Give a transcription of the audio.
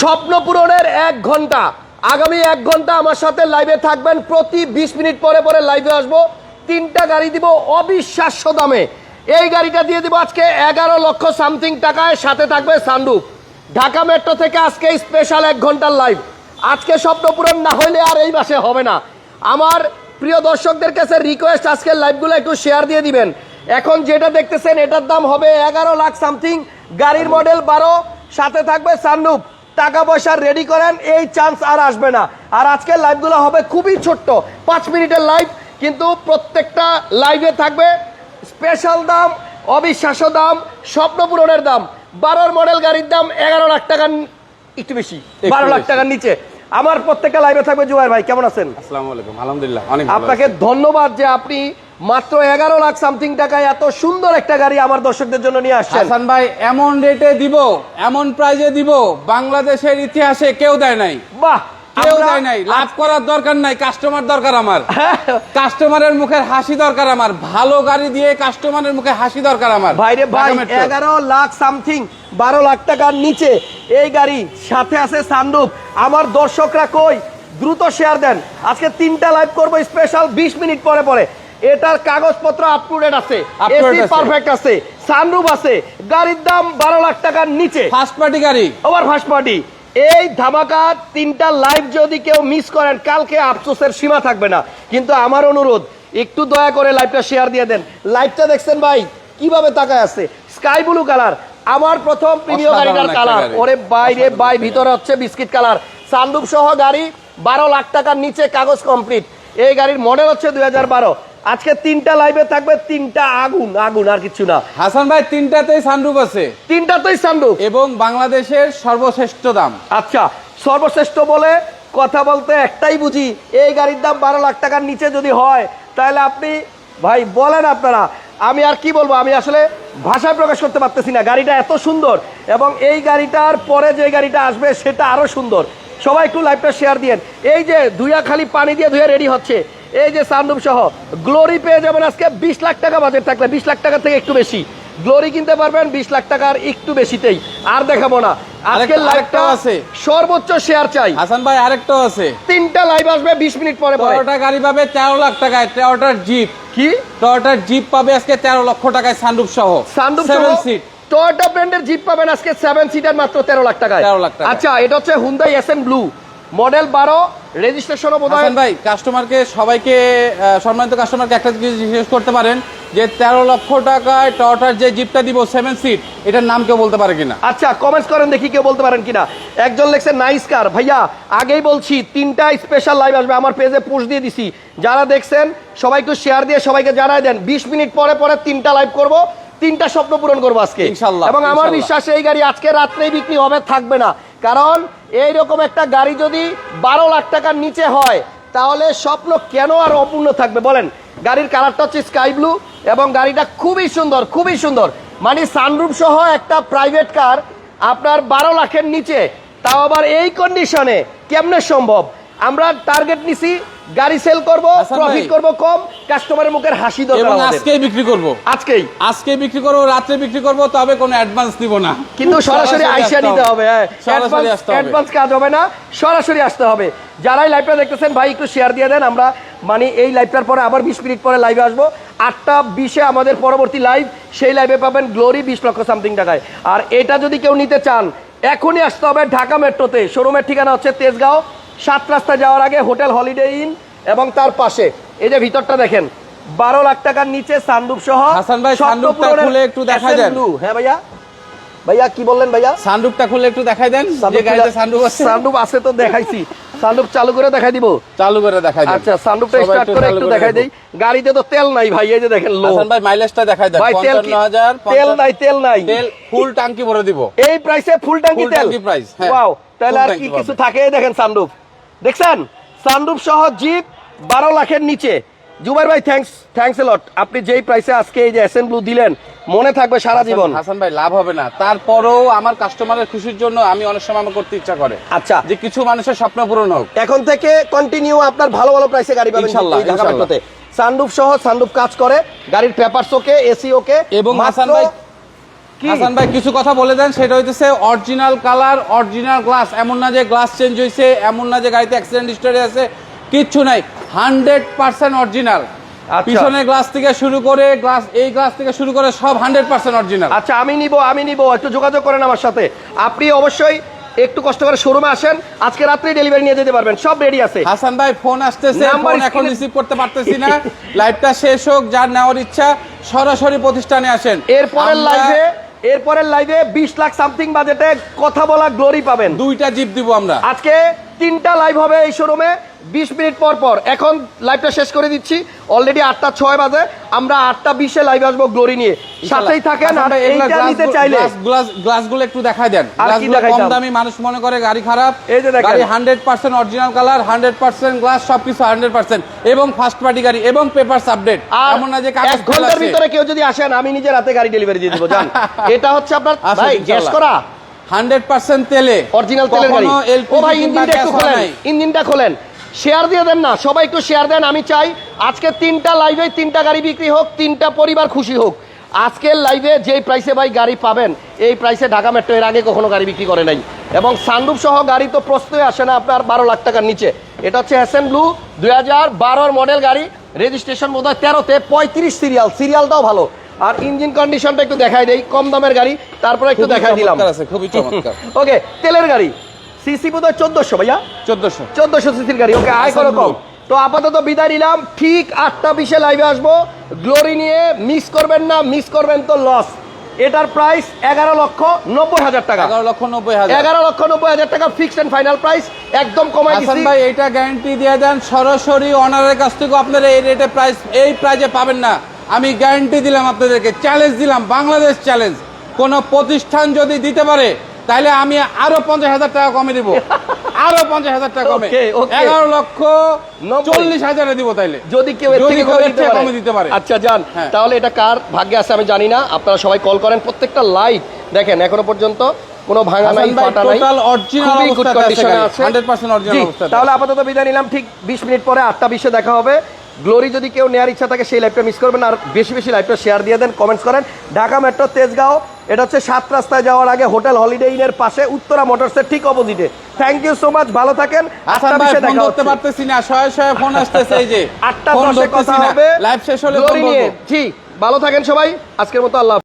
স্বপ্ন পূরণের এক ঘণ্টা। আগামী এক ঘণ্টা আমার সাথে লাইভে থাকবেন। প্রতি বিশ মিনিট পরে পরে লাইভে আসব। তিনটা গাড়ি দিব অবিশ্বাস্য দামে। এই গাড়িটা দিয়ে দিব আজকে এগারো লক্ষ সামথিং টাকায়। সাথে থাকবে সানরুফ ঢাকা মেট্রো থেকে আজকে স্পেশাল এক ঘণ্টার লাইভ আজকে স্বপ্ন পূরণ না হইলে আর এই মাসে হবে না। আমার প্রিয় দর্শকদের কাছে রিকোয়েস্ট আজকের লাইভগুলো একটু শেয়ার দিয়ে দিবেন। এখন যেটা দেখতেছেন, এটার দাম হবে এগারো লাখ সামথিং গাড়ির মডেল বারো। সাথে থাকবে সানরুফ টাকা পয়সা রেডি করেন এই চান্স আর আসবে না। আর আজকের লাইভগুলো হবে খুবই ছোট্ট পাঁচ মিনিটের লাইভ কিন্তু প্রত্যেকটা লাইভে থাকবে স্পেশাল দাম অবিশ্বাস্য দাম স্বপ্ন পূরণের দাম। বারোর মডেল গাড়ির দাম এগারো লাখ টাকার একটু বেশি বারো লাখ টাকার নিচে। আমার প্রত্যেকটা লাইভে থাকবে জুবাইর ভাই কেমন আছেন? আসসালামু আলাইকুম আলহামদুলিল্লাহ অনেক ভালো আপনাকে ধন্যবাদ যে আপনি মাত্র এগারো লাখ সামথিং টাকায় এত সুন্দর একটা গাড়ি আমার দর্শকদের জন্য নিয়ে আসছে হাসান ভাই এমন রেটে দিব এমন প্রাইজে দিব বাংলাদেশের ইতিহাসে কেউ দেয় নাই। বাহ কেউ দেয় নাই লাভ করার দরকার নাই কাস্টমার দরকার আমার। হ্যাঁ, কাস্টমারের মুখের হাসি দরকার আমার ভালো গাড়ি দিয়ে কাস্টমারের মুখে হাসি দরকার আমার। ভাইরে ভাই এগারো লাখ সামথিং বারো লাখ টাকার নিচে এই গাড়ি সাথে আছে আমার দর্শকরা কই? দ্রুত শেয়ার দেন। আজকে তিনটা লাইভ করব স্পেশাল বিশ মিনিট পরে পরে। এটার কাগজপত্র আপ টু ডেট আছে এসি পারফেক্ট আছে। সানরুফ আছে গাড়ির দাম বারো লাখ টাকার নিচে। ফার্স্ট পার্টি গাড়ি। ওভার ফার্স্ট পার্টি এই ধামাকা তিনটা লাইভ যদি কেউ মিস করেন কালকে আফসোসের সীমা থাকবে না। কিন্তু আমার অনুরোধ একটু দয়া করে লাইভটা শেয়ার দিয়ে দেন। লাইভটা দেখছেন ভাই কীভাবে তাকায় আছে? স্কাই ব্লু কালার আমার প্রথম অসাধারণ গাড়িটার কালার। ওরে বাইরে বাই ভিতরে হচ্ছে বিস্কিট কালার সানরুফ সহ গাড়ি বারো লাখ টাকার নিচে কাগজ কমপ্লিট এই গাড়ির মডেল হচ্ছে দুই হাজার বারো। আজকে তিনটা লাইভে থাকবে তিনটা আগুন আগুন আর কিছু না। হাসান ভাই তিনটাতেই সানরুফ আছে। তিনটাতেই সানরুফ এবং বাংলাদেশের সর্বশ্রেষ্ঠ দাম। আচ্ছা সর্বশ্রেষ্ঠ বলে কথা বলতে একটাই বুঝি এই গাড়ির দাম বারো লাখ টাকার নিচে যদি হয় তাহলে আপনি ভাই বলেন আপনারা আমি আর কি বলব আমি আসলে ভাষায় প্রকাশ করতে পারতেছি না গাড়িটা এত সুন্দর এবং এই গাড়িটার পরে যে গাড়িটা আসবে সেটা আরও সুন্দর। সবাই একটু লাইভটা শেয়ার দিয়েন। এই যে ধুয়া খালি পানি দিয়ে ধুয়ে রেডি হচ্ছে এই যে সানরুফ সহ গ্লোরি পেয়ে যাবেন আজকে বিশ লাখ টাকা বাজেট থাকলে বিশ লাখ টাকা থেকে একটু বেশি। গ্লোরি কিনতে পারবেন বিশ লাখ টাকার একটু বেশিতেই। আর দেখাবো না। আজকের আরেকটা- লাইভটা আছে। সর্বোচ্চ শেয়ার চাই। হাসান ভাই আরেকটাও আছে। তিনটা লাইভ আসবে বিশ মিনিট পরে গাড়ি পাবে তেরো লাখ টাকায় টয়োটার জিপ কি? টয়োটার জিপ পাবে আজকে তেরো লক্ষ টাকায় সানরুফ সহ। সেভেন সিট টয়োটা ব্র্যান্ডের জিপ পাবেন আজকে সেভেন সিটার মাত্র তেরো লাখ টাকায়। 13 লাখ টাকায়। আচ্ছা এটা হচ্ছে Hyundai S N blue model বারো রেজিস্ট্রেশনও বোধ ভাই কাস্টমারকে সবাইকে সম্মানিত কাস্টমারকে একটা জিনিস জিজ্ঞেস করতে পারেন যে তেরো লক্ষ টাকায় টয়োটার যে জিপটা দিব সেভেন সিট এটার নাম কেউ বলতে পারে কিনা? আচ্ছা কমেন্টস করেন দেখি কেউ বলতে পারেন কিনা। একজন লেখছে নাইস কার ভাইয়া আগেই বলছি তিনটা স্পেশাল লাইভ আসবে আমার পেজে পোস্ট দিয়ে দিছি। যারা দেখছেন সবাইকে শেয়ার দিয়ে সবাইকে জানাই দেন। বিশ মিনিট পরে পরে তিনটা লাইভ করব তিনটা স্বপ্ন পূরণ করব আজকে। ইনশাল্লাহ, এবং আমার। বিশ্বাস এই গাড়ি আজকে রাত্রেই বিক্রি হবে থাকবে না। কারণ এইরকম একটা গাড়ি যদি বারো লাখ টাকার নিচে হয়, তাহলে স্বপ্ন কেন আর অপূর্ণ থাকবে? বলেন, গাড়ির কালারটা হচ্ছে স্কাই ব্লু এবং গাড়িটা খুবই সুন্দর খুবই সুন্দর। মানে সানরুফ সহ একটা প্রাইভেট কার আপনার বারো লাখের নিচে, তাও আবার এই কন্ডিশনে কেমনে সম্ভব? আমরা টার্গেট নিছি গাড়ি সেল করব প্রফিট করব কম কাস্টমারের মুখের হাসি দরকার এবং আজকেই বিক্রি করব। আজকেই। আজকে বিক্রি করব রাত্রে বিক্রি করব তবে কোনো অ্যাডভান্স দিব না। কিন্তু সরাসরি আইসা নিতে হবে হ্যাঁ। অ্যাডভান্স কাজ হবে না সরাসরি আসতে হবে। যারাই লাইভটা দেখতেছেন ভাই একটু শেয়ার দিয়ে দেন। আমরা মানে এই লাইভটার পরে আবার বিশ মিনিট পরে লাইভে আসব। আটটা বিশে আমাদের পরবর্তী লাইভ সেই লাইভে পাবেন গ্লোরি বিশ লক্ষ সামথিং টাকায়। আর এটা যদি কেউ নিতে চান এখনই আসতে হবে ঢাকা মেট্রোতে। শোরুমের ঠিকানা হচ্ছে তেজগাঁও সাত রাস্তা যাওয়ার আগে হোটেল হলিডে ইন এবং তার পাশে এই যে ভিতরটা দেখেন বারো লাখ টাকার নিচে সানরুফ সহ হাসান ভাই, স্বপ্ন খুলে একটু দেখা। Blue। হ্যাঁ ভাইয়া। ভাইয়া কি বললেন ভাইয়া? খুলে একটু দেখাই দেন যে গাড়িতে আছে। তো দেখাইছি। সানরুফ চালু করে দেখাই দিব। চালু করে দেখাই দেন। আচ্ছা স্টার্ট করে একটু দেখাই দেই। গাড়িতে তো তেল নাই ভাই এই যে দেখেন লো হাসান ভাই মাইলেজটা দেখাই দেন। ভাই তেল কি- 55000 তেল নাই তেল নাই। তেল ফুল টাঙ্কি ভরে দিব। এই প্রাইসে ফুল ট্যাঙ্কি তেল। tanky price, হ্যাঁ। ওয়াও তাহলে আর কি কিছু থাকে? দেখেন সানরুফ দেখছেন? সানরুফ সহ জিপ বারো লাখের নিচে। জুবাইর ভাই থ্যাঙ্কস থ্যাঙ্কস লট আপনি যেই প্রাইসে আজকে এই যে এসএন ব্লু দিলেন মনে থাকবে সারা জীবন। হাসান- ভাই লাভ হবে না। তারপরেও আমার কাস্টমারের খুশির জন্য আমি অনেক সময় আমার করতে ইচ্ছা করে। আচ্ছা। যে কিছু মানুষের স্বপ্ন পূরণ হোক। এখন থেকে কন্টিনিউ আপনার ভালো ভালো প্রাইসে গাড়ি পাবেন ইনশাল্লাহ, এই ঢাকা। মেট্রোতে সানরুফ সহ সানরুফ কাজ করে গাড়ির পেপারস ওকে এসি ওকে এবং হাসান ভাই? হাসান ভাই কিছু কথা বলে দেন সেটা হইতেছে অরিজিনাল কালার অরিজিনাল গ্লাস এমন না যে গ্লাস চেঞ্জ হয়েছে এমন না যে গাড়িতে অ্যাক্সিডেন্ট হিস্টোরি আছে কিচ্ছু নাই। Hundred percent original. পিছনের গ্লাস থেকে শুরু করে গ্লাস এই গ্লাস থেকে শুরু করে সব হান্ড্রেড পার্সেন্ট অরিজিনাল আচ্ছা আমি নিব আমি নিব একটু যোগাযোগ করেন আমার সাথে। আপনি অবশ্যই একটু কষ্ট করে শোরুমে আসেন আজকে রাত্রে ডেলিভারি নিয়ে যেতে পারবেন সব রেডি আছে। হাসান ভাই ফোন আসতেছে ফোন এখন রিসিভ করতে পারতেছি না। লাইভটা শেষ হোক যার নেওয়ার ইচ্ছা সরাসরি প্রতিষ্ঠানে আসেন। এরপরের লাইভে এরপরের লাইভে বিশ লাখ সামথিং বাজেটে কথা বলা গ্লোরি পাবেন। দুইটা জিপ দিব আমরা। আজকে তিনটা লাইভ হবে এই শোরুমে বিশ মিনিট পর পর। এখন লাইভটা শেষ করে দিচ্ছি। অলরেডি আটটা ছয় বাজে। আমরা আটটা বিশে লাইভ আসব গ্লোরি নিয়ে। সাথেই থাকেন আর এইটা নিতে চাইলে। গ্লাসগুলো একটু দেখাই দেন। গ্লাসগুলো কম দামি মানুষ মনে করে গাড়ি খারাপ। এই যে দেখেন। গাড়ি hundred percent original colour hundred percent glass সবকিছু হান্ড্রেড পার্সেন্ট এবং ফার্স্ট পার্টি গাড়ি এবং পেপারস আপডেট আর এমন না যে কাগজ ঘণ্টার ভিতরে কেউ যদি আসেন আমি নিজে রাতে গাড়ি ডেলিভারি দিয়ে দিব জান। এটা হচ্ছে আপনার ভাই গ্যাস করা। হান্ড্রেড পার্সেন্ট তেলে। অরিজিনাল তেলের গাড়ি। ও ভাই ইঞ্জিনটা একটু খোলেন ইঞ্জিনটা খোলেন। শেয়ার দিয়ে দেন না সবাই একটু শেয়ার দেন আমি চাই আজকে তিনটা লাইভে তিনটা গাড়ি বিক্রি হোক তিনটা পরিবার খুশি হোক। আজকের লাইভে যেই প্রাইসে ভাই গাড়ি পাবেন এই প্রাইসে ঢাকা মেট্রো এর আগে কখনো গাড়ি বিক্রি করে নাই। এবং সানরুফ সহ গাড়ি তো প্রশ্নই আসে না আপনার বারো লাখ টাকার নিচে। এটা হচ্ছে এস এম ব্লু দুই হাজার বারোর মডেল গাড়ি। রেজিস্ট্রেশন বোধ হয় তেরোতে পঁয়ত্রিশ সিরিয়াল সিরিয়ালটাও ভালো। আর ইঞ্জিন কন্ডিশনটা একটু দেখাই দেই কম দামের গাড়ি তারপরে একটু দেখাই দিলাম। ওকে তেলের গাড়ি। সিসি বোধ হয় চোদ্দশো ভাইয়া? চোদ্দশো। চোদ্দশো সিসির গাড়ি ওকে আয় করো কম। তো আপাতত বিদায় নিলাম ঠিক আটটা বিশে লাইভে আসব। গ্লোরি নিয়ে মিস করবেন না মিস করবেন তো লস এটার প্রাইস এগারো লক্ষ নব্বই হাজার টাকা। এগারো লক্ষ নব্বই হাজার। এগারো লক্ষ নব্বই হাজার টাকা ফিক্সড এন্ড ফাইনাল প্রাইস একদম কমাই দিচ্ছি ভাই এটা গ্যারান্টি দিয়ে দেন সরাসরি অনারের কাছ থেকে আপনারা এই রেটে প্রাইস এই প্রাইজে পাবেন না। আমি গ্যারান্টি দিলাম আপনাদেরকে চ্যালেঞ্জ দিলাম বাংলাদেশ চ্যালেঞ্জ কোন প্রতিষ্ঠান যদি দিতে পারে তাহলে আমি আরও পঞ্চাশ হাজার টাকা কমে দিব। আরও পঞ্চাশ হাজার টাকা কমে. এগারো লক্ষ চল্লিশ হাজারে দিব তাইলে। যদি কেউ কমে দিতে পারে। আচ্ছা যান। হ্যাঁ। তাহলে এটা কার ভাগ্যে আছে আমি জানি না। আপনারা সবাই কল করেন। প্রত্যেকটা লাইভ দেখেন এখনও পর্যন্ত কোনো ভাঙা নাই ফাটা নাই। original খুবই আছে condition এ গাড়ি, আছে। 100% original জি, অবস্থাতে তাহলে আপাতত বিদায় নিলাম। ঠিক বিশ মিনিট পরে আটটা বিশে দেখা হবে। গ্লোরি যদি কেউ নেওয়ার ইচ্ছা থাকে সেই লাইভটা মিস করবেন। আর বেশি বেশি লাইভটা শেয়ার দিয়ে দেন কমেন্টস করেন। ঢাকা মেট্রো তেজগাঁও এটা হচ্ছে সাত রাস্তায় যাওয়ার আগে হোটেল হলিডে ইনের পাশে উত্তরা মোটরসের ঠিক অপোজিটে। থ্যাংক ইউ সো মাচ ভালো থাকেন। আটটা বিশে দেখা করতে পারতেছি না শয়ে শয়ে ফোন আসতেছে এই যে। আটটা দশে কথা হবে। লাইভ শেষ হলে। জি ভালো থাকেন সবাই। আজকের মতো আল্লাহ।